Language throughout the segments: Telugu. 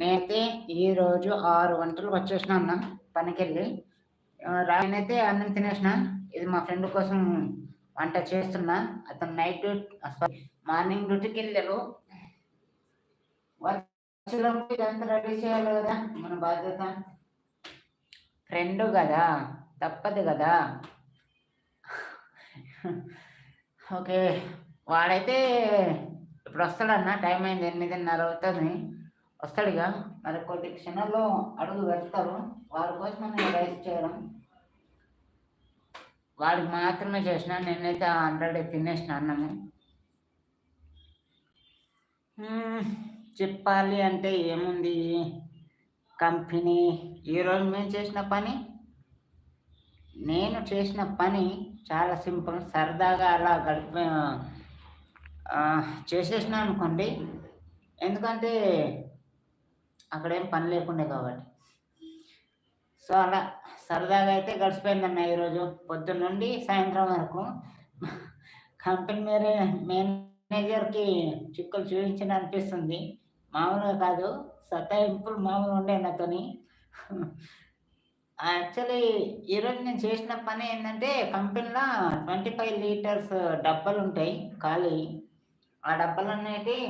నేనైతే ఈరోజు ఆరు గంటలకు వచ్చేసిన అన్న పనికెళ్ళి. రాయనైతే అన్నం తినేసిన. ఇది మా ఫ్రెండ్ కోసం వంట చేస్తున్నా. అతను నైట్ మార్నింగ్ డ్యూటీకి వెళ్ళారు. వచ్చేటప్పుడు ఇదంతా రెడీ చేయాలి కదా మన బాధ్యత. ఫ్రెండ్ కదా తప్పదు కదా. ఓకే వాడైతే ఇప్పుడు వస్తాడన్న టైం అయింది ఎనిమిదిన్నర అవుతుంది. వస్తాడుగా. మరి కొద్ది క్షణాల్లో అడుగు వేస్తారు. వారి కోసం నేను రైస్ చేయడం. వాడికి మాత్రమే చేసిన నేనైతే ఆల్రెడీ తినేసిన అన్నము. చెప్పాలి అంటే ఏముంది? కంపెనీ ఈరోజు మేము చేసిన పని? నేను చేసిన పని చాలా సింపుల్. సరదాగా అలా గడిపి చేసేసిన అనుకోండి. ఎందుకంటే అక్కడేం పని లేకుండే కాబట్టి. సో అలా సరదాగా అయితే గడిచిపోయిందన్న ఈరోజు పొద్దున్న నుండి సాయంత్రం వరకు. కంపెనీ మేరే మేనేజర్కి చిక్కులు చూపించిన అనిపిస్తుంది. మామూలుగా కాదు సతాయింపులు మామూలు ఉండే నాతోని. యాక్చువల్లీ ఈరోజు నేను చేసిన పని ఏంటంటే కంపెనీలో ట్వంటీ ఫైవ్ లీటర్స్ డబ్బాలు ఉంటాయి ఖాళీ. ఆ డబ్బాలు అనేవి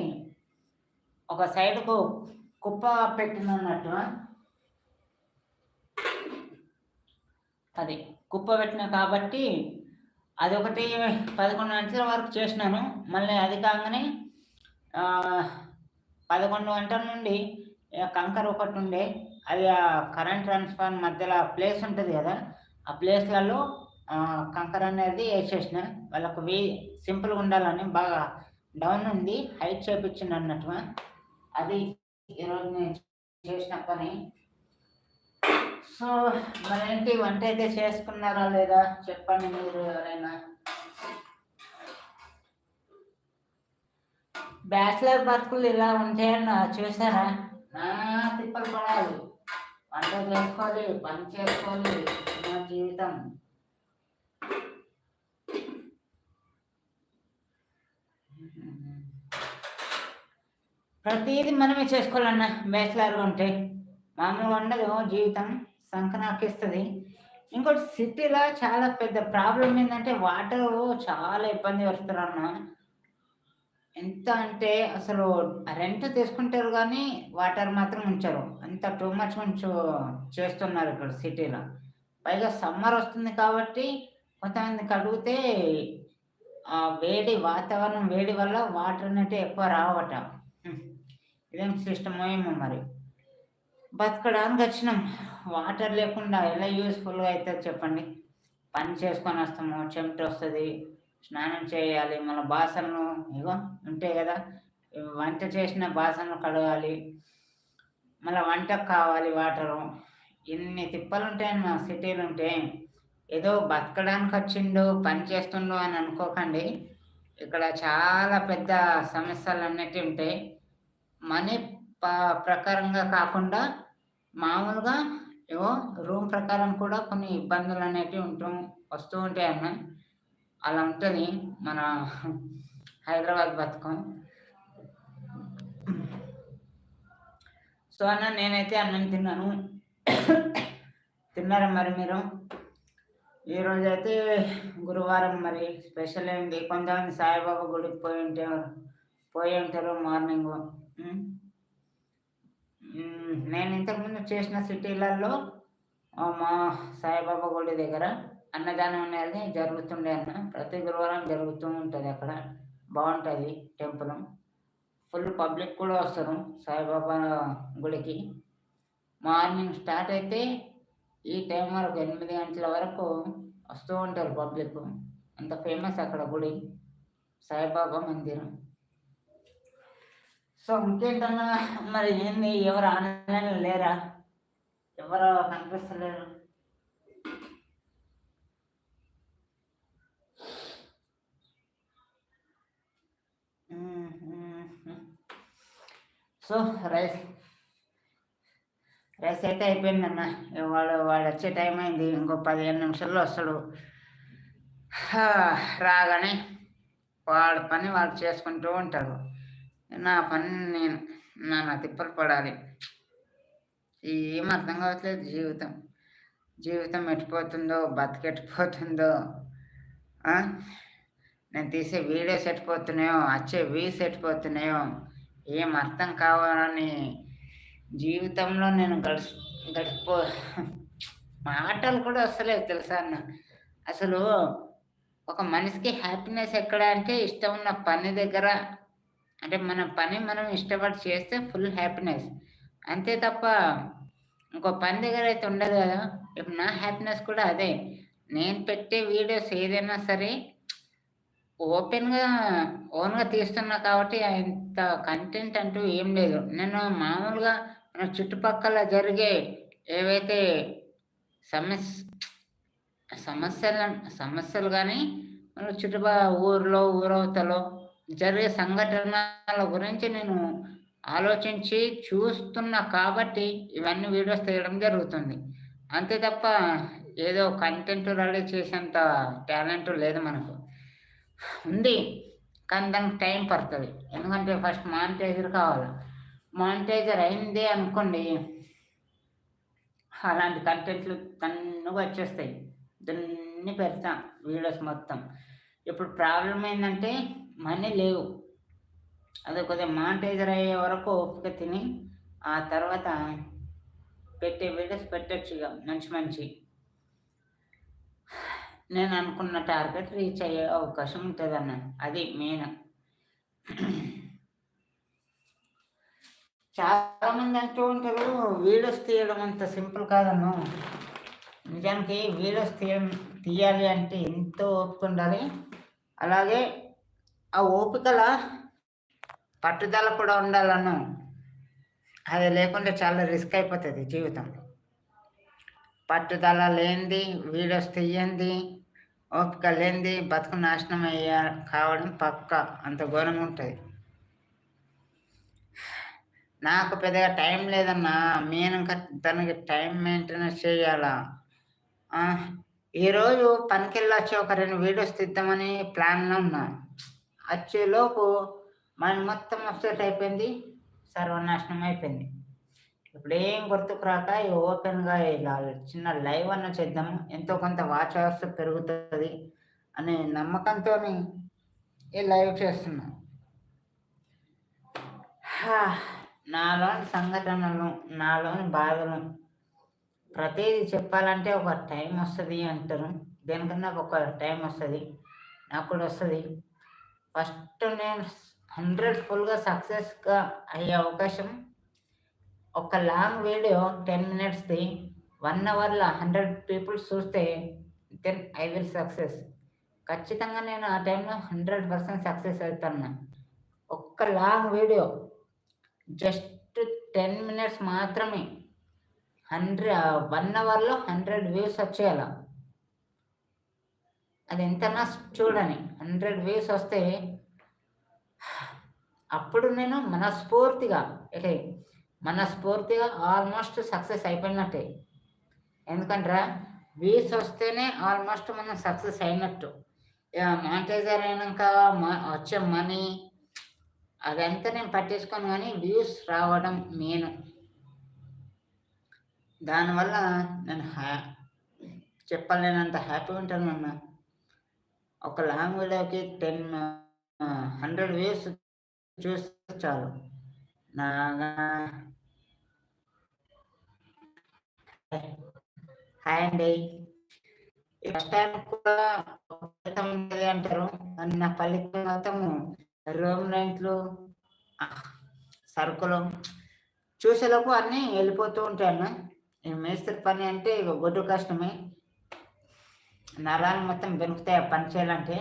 ఒక సైడ్కు కుప్ప పెట్టినట్టు అది కుప్ప పెట్టిన కాబట్టి అది ఒకటి పదకొండు గంటల వరకు చేసినాను. మళ్ళీ అది కాగానే పదకొండు గంటల నుండి కంకర ఒకటి ఉండే అది ఆ కరెంట్ ట్రాన్స్ఫార్ మధ్యలో ప్లేస్ ఉంటుంది కదా ఆ ప్లేస్లలో కంకర అనేది వేసేసిన. వాళ్ళకు వీ సింపుల్గా ఉండాలని బాగా డౌన్ ఉంది హైట్ చేపించింది అన్నట్టుగా. అది ఈరోజు నేను చేసిన పని. సో మరేంటి వంట అయితే చేసుకున్నారా లేదా? చెప్పండి మీరు ఎవరైనా. బ్యాచిలర్ బతుకులు ఇలా ఉంటాయన్న చూసారా? నా తిప్పలు పడాలి. వంట చేసుకోవాలి పని చేసుకోవాలి. నా జీవితం. ప్రతిదీ మనమే చేసుకోవాలన్న బ్యాచిలర్గా ఉంటే మామూలుగా ఉండదు జీవితం సంకనాకిస్తుంది. ఇంకోటి సిటీలో చాలా పెద్ద ప్రాబ్లం ఏంటంటే వాటర్ చాలా ఇబ్బంది పడుతున్నారు ఎంత అంటే అసలు రెంట్ తీసుకుంటారు కానీ వాటర్ మాత్రం ఉంచరు. అంత టూ మచ్ ఉంచు చేస్తున్నారు ఇక్కడ సిటీలో. పైగా సమ్మర్ వస్తుంది కాబట్టి కొంతమంది కడిగితే ఆ వేడి వాతావరణం వేడి వల్ల వాటర్ అనేది ఎక్కువ రావటం. ఇదేం సిస్టమో ఏమో మరి. బతకడానికి వచ్చినాం. వాటర్ లేకుండా ఎలా యూస్ఫుల్గా అవుతుంది చెప్పండి. పని చేసుకొని వస్తాము చెమట వస్తుంది స్నానం చేయాలి మన బాసనలు ఇగో ఉంటాయి కదా వంట చేసిన బాసనలు కడగాలి మళ్ళీ వంటకు కావాలి వాటరు. ఇన్ని తిప్పలు ఉంటాయని మా సిటీలు ఉంటే. ఏదో బతకడానికి వచ్చిండు పని చేస్తుండు అని అనుకోకండి. ఇక్కడ చాలా పెద్ద సమస్యలు అన్నిటి ఉంటాయి. మనీ ప్రకారంగా కాకుండా మామూలుగా ఏవో రూమ్ ప్రకారం కూడా కొన్ని ఇబ్బందులు అనేటివి ఉంటూ వస్తూ ఉంటాయి అన్న అలా ఉంటుంది మన హైదరాబాద్ బతుకం సో అన్న నేనైతే అన్నం తిన్నాను. తిన్నారా మరి మీరు? ఈరోజు అయితే గురువారం మరి స్పెషల్ ఏంటి? కొంతమంది సాయిబాబా గుడికి పోయి ఉంటారు పోయి ఉంటారు మార్నింగ్. నేను ఇంతకుముందు చేసిన సిటీలలో మా సాయిబాబా గుడి దగ్గర అన్నదానం అనేది జరుగుతుండే అన్న. ప్రతి గురువారం జరుగుతూ ఉంటుంది అక్కడ. బాగుంటుంది టెంపుల్. ఫుల్ పబ్లిక్ కూడా వస్తారు సాయిబాబా గుడికి. మార్నింగ్ స్టార్ట్ అయితే ఈ టైం వరకు ఎనిమిది గంటల వరకు వస్తూ ఉంటారు పబ్లిక్. అంత ఫేమస్ అక్కడ గుడి. సాయిబాబా మందిరం. సో ఇంకేంటన్నా మరి ఏంది? ఎవరు ఆన్లైన్ లేరా? ఎవరు కనిపిస్తలేరు. సో రైస్ రైస్ అయితే అయిపోయిందన్న. వాడు వాడు వచ్చే టైం అయింది. ఇంకో పదిహేను నిమిషాల్లో వస్తాడు. రాగానే వాడు పని వాడు చేసుకుంటూ ఉంటాడు. నా పని నేను నా తిప్పలు పడాలి. ఏం అర్థం కావట్లేదు జీవితం. జీవితం ఎట్టిపోతుందో బతికెట్టిపోతుందో నేను తీసే వీడియోస్ ఎట్టిపోతున్నాయో వచ్చే వ్యూస్ ఎట్టిపోతున్నాయో ఏం అర్థం కావాలని జీవితంలో నేను గడిచి గడిపో మాటలు కూడా వస్తలేవు తెలుసా అన్న? అసలు ఒక మనిషికి హ్యాపీనెస్ ఎక్కడ అంటే ఇష్టం ఉన్న పని దగ్గర అంటే మన పని మనం ఇష్టపడి చేస్తే ఫుల్ హ్యాపీనెస్. అంతే తప్ప ఇంకో పని దగ్గర అయితే ఉండదు కదా. ఇప్పుడు నా హ్యాపీనెస్ కూడా అదే. నేను పెట్టే వీడియోస్ ఏదైనా సరే ఓపెన్గా ఓన్గా తీస్తున్నా కాబట్టి ఇంత కంటెంట్ అంటూ ఏం లేదు. నేను మామూలుగా మన చుట్టుపక్కల జరిగే ఏవైతే సమస్య సమస్యలు సమస్యలు కానీ మన చుట్టుపక్కల ఊర్లో ఊరవతలో జరిగే సంఘటనల గురించి నేను ఆలోచించి చూస్తున్నా కాబట్టి ఇవన్నీ వీడియోస్ తీయడం జరుగుతుంది. అంతే తప్ప ఏదో కంటెంట్ రెడీ చేసేంత టాలెంట్ లేదు మనకు. ఉంది. కానీ దానికి టైం పడుతుంది. ఎందుకంటే ఫస్ట్ మానిటైజర్ కావాలి. మానిటైజర్ అయింది అనుకోండి అలాంటి కంటెంట్లు తన్నుగా వచ్చేస్తాయి. దన్ని పెడతాం. వీడియోస్ మొత్తం. ఇప్పుడు ప్రాబ్లం ఏంటంటే మనీ లేవు. అది కొద్దిగా మానిటైజర్ అయ్యే వరకు ఓపిక తిని ఆ తర్వాత పెట్టే వీడియోస్ పెట్టచ్చు ఇక మంచి మంచి. నేను అనుకున్న టార్గెట్ రీచ్ అయ్యే అవకాశం ఉంటుంది అన్న అది మెయిన్. చాలామంది అంటూ ఉంటారు వీడియోస్ తీయడం అంత సింపుల్ కాదన్ను. నిజానికి వీడియోస్ తీయ తీయాలి అంటే ఎంతో ఓపిక ఉండాలి. అలాగే ఆ ఓపికల పట్టుదల కూడా ఉండాలను. అది లేకుంటే చాలా రిస్క్ అయిపోతుంది జీవితం. పట్టుదల లేనిది వీడియోస్ తీయంది ఓపిక లేనిది బతుకు నాశనం అయ్యా కావడం పక్క అంత ఘోరంగా ఉంటుంది. నాకు పెద్దగా టైం లేదన్నా నేను దానికి టైం మెయింటెనెన్స్ చేయాలా? ఈరోజు పనికి వచ్చి ఒక రెండు వీడియోస్ తీద్దామని ప్లాన్లో ఉన్నాను వచ్చేలోపు మన మొత్తం అప్సెట్ అయిపోయింది. సర్వనాశనం అయిపోయింది. ఇప్పుడు ఏం గుర్తుకు రాక ఓపెన్గా ఇలా చిన్న లైవ్ అన్న చేద్దాము ఎంతో కొంత వాచ్ అవర్స్ పెరుగుతుంది అనే నమ్మకంతో ఈ లైవ్ చేస్తున్నాను నాలోని సంఘటనలు నాలోని బాధలు ప్రతిదీ చెప్పాలంటే ఒక టైం వస్తుంది అంటారు. దేనికన్నా ఒక టైం వస్తుంది. నాకు కూడా వస్తుంది. ఫస్ట్ నేను హండ్రెడ్ ఫుల్గా సక్సెస్గా అయ్యే అవకాశం ఒక లాంగ్ వీడియో టెన్ మినిట్స్ది వన్ అవర్లో హండ్రెడ్ పీపుల్స్ చూస్తే దెన్ ఐ విల్ సక్సెస్. ఖచ్చితంగా నేను ఆ టైంలో హండ్రెడ్ పర్సెంట్ సక్సెస్ అవుతాను. ఒక్క long video just ten minutes మాత్రమే హండ్రెడ్ వన్ అవర్లో హండ్రెడ్ వ్యూస్ వచ్చేయాల అది ఎంతనా చూడని. హండ్రెడ్ వ్యూస్ వస్తే అప్పుడు నేను మనస్ఫూర్తిగా అంటే మనస్ఫూర్తిగా ఆల్మోస్ట్ సక్సెస్ అయిపోయినట్టే. ఎందుకంటారా వ్యూస్ వస్తేనే ఆల్మోస్ట్ మనం సక్సెస్ అయినట్టు. మానిటైజర్ అయినాక వచ్చే మనీ అదంతా నేను పట్టించుకోను కానీ వ్యూస్ రావడం నేను దానివల్ల నేను హ్యా చెప్పలేనంత హ్యాపీ ఉంటాను అన్న ఒక లాంగ్ వీడియోకి టెన్ హండ్రెడ్ వ్యూస్ చూస్తే చాలు. నా హాయ్ అండి. ఫస్ట్ టైం కూడా అంటారు. అని నా ఫలితం మొత్తం రూమ్ రెంట్లు సరుకులు చూసేలోపు అన్నీ వెళ్ళిపోతూ ఉంటాను అన్న మేస్త్రి పని అంటే ఇక గొడ్డు కష్టమే. నరాలు మొత్తం బెనుకుతాయి పని చేయాలంటే.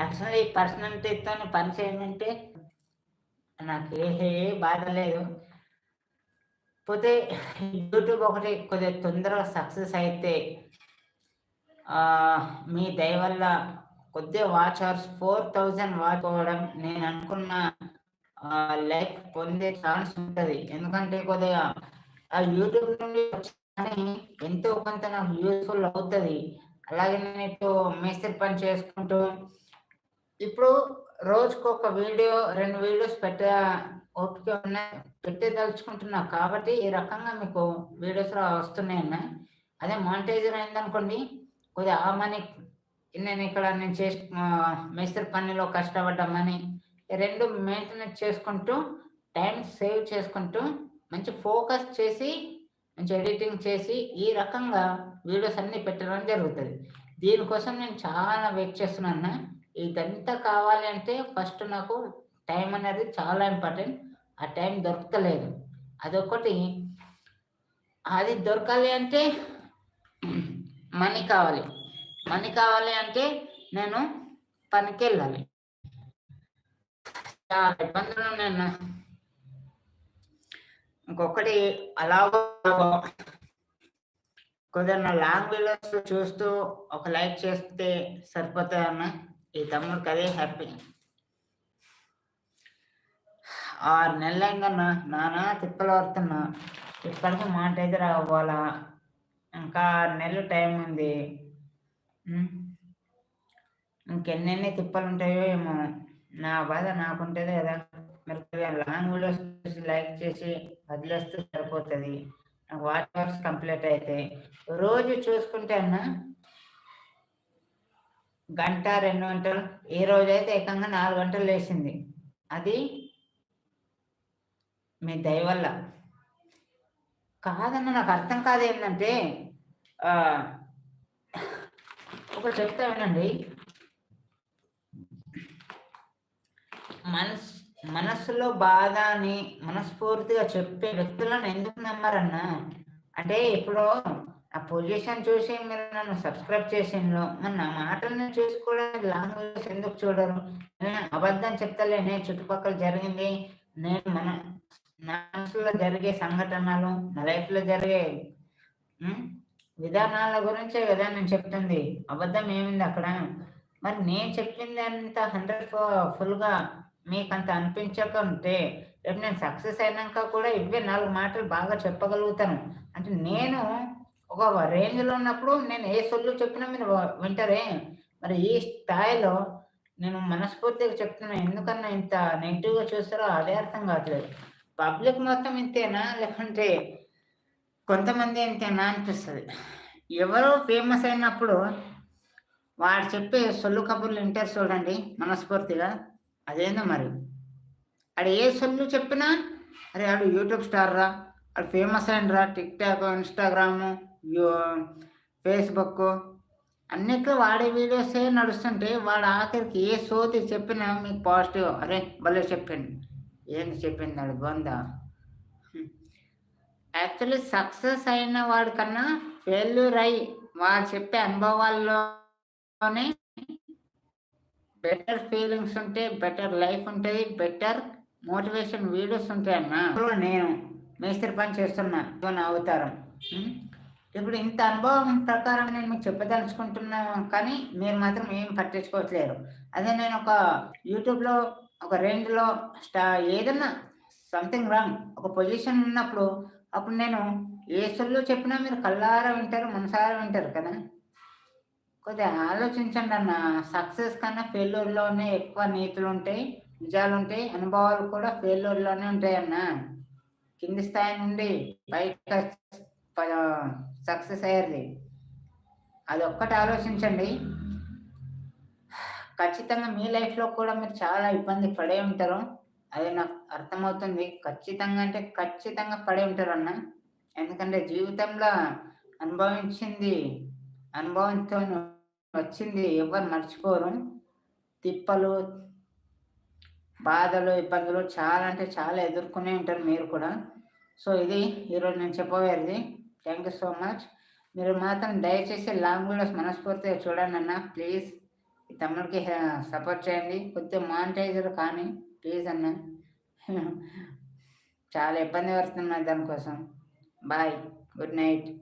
యాక్చువల్లీ ఈ పర్సనాలిటీతో పని చేయాలంటే నాకు ఏ బాధ లేదు. పోతే యూట్యూబ్ ఒకటి కొద్దిగా తొందరగా సక్సెస్ అయితే మీ దయ వల్ల కొద్దిగా watch hours four thousand watch అవ్వడం నేను అనుకున్న లైఫ్ పొందే ఛాన్స్ ఉంటుంది. ఎందుకంటే కొద్దిగా ఆ యూట్యూబ్ నుండి కానీ ఎంతో కొంత నాకు యూస్ఫుల్ అవుతుంది. అలాగే నేను ఇప్పుడు మేస్త్రి పని చేసుకుంటూ ఇప్పుడు రోజుకు ఒక వీడియో రెండు వీడియోస్ పెట్ట ఓపిక ఉన్నాయి పెట్టేదలుచుకుంటున్నా. కాబట్టి ఈ రకంగా మీకు వీడియోస్ వస్తున్నాయన్న అదే మానిటైజర్ అయిందనుకోండి కొద్దిగా ఆ మనీ నేను ఇక్కడ నేను చేసి మేస్త్రి పనిలో కష్టపడ్డ మనీ రెండు మెయింటెనెన్స్ చేసుకుంటూ టైం సేవ్ చేసుకుంటూ మంచి ఫోకస్ చేసి మంచి ఎడిటింగ్ చేసి ఈ రకంగా వీడియోస్ అన్నీ పెట్టడం జరుగుతుంది. దీనికోసం నేను చాలా వెయిట్ చేస్తున్నాను. ఇదంతా కావాలి అంటే ఫస్ట్ నాకు టైం అనేది చాలా ఇంపార్టెంట్. ఆ టైం దొరకలేదు. అదొకటి. అది దొరకాలి అంటే మనీ కావాలి. మనీ కావాలి అంటే నేను పనికి వెళ్ళాలి చాలా ఇబ్బందులు నేను ఇంకొకటి అలా కొద్దిగా లాంగ్ వీడియోస్ చూస్తూ ఒక లైక్ చేస్తే సరిపోతుంది అన్న? ఈ తమ్ముడికి అదే హ్యాపీ. ఆరు నెలలు నానా తిప్పలు పడుతున్నా. ఇప్పటికీ అయితే రావాలా? ఇంకా ఆరు నెలలు టైం ఉంది. ఇంకెన్నెన్ని తిప్పలు ఉంటాయో ఏమో. నా బాధ నాకుంటుంది కదా. మీరు లాంగ్ వీడియోస్ లైక్ చేసి వదిలేస్తే సరిపోతుంది. నాకు వాచ్ అవర్స్ కంప్లీట్ అయితే రోజు చూసుకుంటే అన్న గంట రెండు గంటలు ఏ రోజైతే ఏకంగా నాలుగు గంటలు లేచింది అది మీ దయ వల్ల. కాదన్న నాకు అర్థం కాదు ఏంటంటే ఒక చెప్తా వినండి. మనస్ మనస్సులో బాధ అని మనస్ఫూర్తిగా చెప్పే వ్యక్తులను ఎందుకు నమ్మరన్నా? అంటే ఇప్పుడు ఆ పొజిషన్ చూసి మీరు నన్ను సబ్స్క్రైబ్ చేసిండ్రు. మరి నా మాటలను చూసి కూడా లాంగ్వేజ్ ఎందుకు చూడరు? అబద్ధం చెప్తలేనే చుట్టుపక్కల జరిగింది. నేను మన నా మనసులో జరిగే సంఘటనలు నా లైఫ్లో జరిగే విధానాల గురించే కదా నేను చెప్తుంది. అబద్ధం ఏమింది అక్కడ? మరి నేను చెప్పింది అంత హండ్రెడ్ ఫుల్గా మీకు అంత అనిపించకుంటే రేపు నేను సక్సెస్ అయినాక కూడా ఇవే నాలుగు మాటలు బాగా చెప్పగలుగుతాను. అంటే నేను ఒక రేంజ్లో ఉన్నప్పుడు నేను ఏ సొల్లు చెప్పినా మీరు వింటారే. మరి ఈ స్థాయిలో నేను మనస్ఫూర్తిగా చెప్తున్నా ఎందుకన్నా ఇంత నెగిటివ్గా చూస్తారో అదే అర్థం కావట్లేదు. పబ్లిక్ మొత్తం ఇంతేనా? లేకుంటే కొంతమంది ఇంతేనా అనిపిస్తుంది. ఎవరో ఫేమస్ అయినప్పుడు వాడు చెప్పే సొల్లు కబుర్లు వింటారు చూడండి మనస్ఫూర్తిగా. అదేందో మరి. ఆడు ఏ సొల్లు చెప్పినా అరే ఆడు యూట్యూబ్ స్టార్ రా ఆడు ఫేమస్ అయినరా టిక్ టాక్ ఇన్స్టాగ్రాము ఫేస్బుక్ అన్నిట్లో వాడే వీడియోసే నడుస్తుంటే వాడు ఆఖరికి ఏ సోది చెప్పినా మీకు పాజిటివ్ అరే భలే చెప్పండి. ఏంటి చెప్పింది అది బొందా? యాక్చువల్లీ సక్సెస్ అయిన వాడికన్నా ఫెయిల్యూర్ అయ్యి వాడు చెప్పే అనుభవాల్లోనే బెటర్ ఫీలింగ్స్ ఉంటే బెటర్ లైఫ్ ఉంటుంది బెటర్ మోటివేషన్ వీడియోస్ ఉంటాయి అన్న. నేను మేస్త్రి పని చేస్తున్నాను నా అవతారం. ఇప్పుడు ఇంత అనుభవం ప్రకారం నేను మీకు చెప్పదలుచుకుంటున్నాను కానీ మీరు మాత్రం ఏం పట్టించుకోవట్లేరు అదే నేను ఒక యూట్యూబ్లో ఒక రేంజ్లో స్టా ఏదన్నా సంథింగ్ రాంగ్ ఒక పొజిషన్ ఉన్నప్పుడు అప్పుడు నేను ఏ సొల్లు చెప్పినా మీరు కళ్ళారా వింటారు మనసారా వింటారు కదా. కొద్దిగా ఆలోచించండి అన్న సక్సెస్ కన్నా ఫెయిల్యూర్లోనే ఎక్కువ నీతులు ఉంటాయి నిజాలు ఉంటాయి అనుభవాలు కూడా ఫెయిల్యూర్లోనే ఉంటాయి అన్న కింది స్థాయి నుండి బయట సక్సెస్ అయ్యేది. అది ఒక్కటి ఆలోచించండి. ఖచ్చితంగా మీ లైఫ్లో కూడా మీరు చాలా ఇబ్బంది పడే ఉంటారు. అది నాకు అర్థమవుతుంది. ఖచ్చితంగా అంటే ఖచ్చితంగా పడే ఉంటారు అన్న ఎందుకంటే జీవితంలో అనుభవించింది అనుభవంతో వచ్చింది ఎవరు మర్చిపోరు. తిప్పలు బాధలు ఇబ్బందులు చాలా అంటే చాలా ఎదుర్కొనే ఉంటారు మీరు కూడా. సో ఇది ఈరోజు నేను చెప్పబోయేది. Thank you so much. మీరు మాత్రం దయచేసి లాంగ్ వీడియోస్ మనస్ఫూర్తిగా చూడండి అన్న. ప్లీజ్ ఈ తమ్ముడికి సపోర్ట్ చేయండి. కొద్దిగా మానిటైజర్ కానీ ప్లీజ్ అన్న. చాలా ఇబ్బంది పడుతున్నా దానికోసం. Bye good night.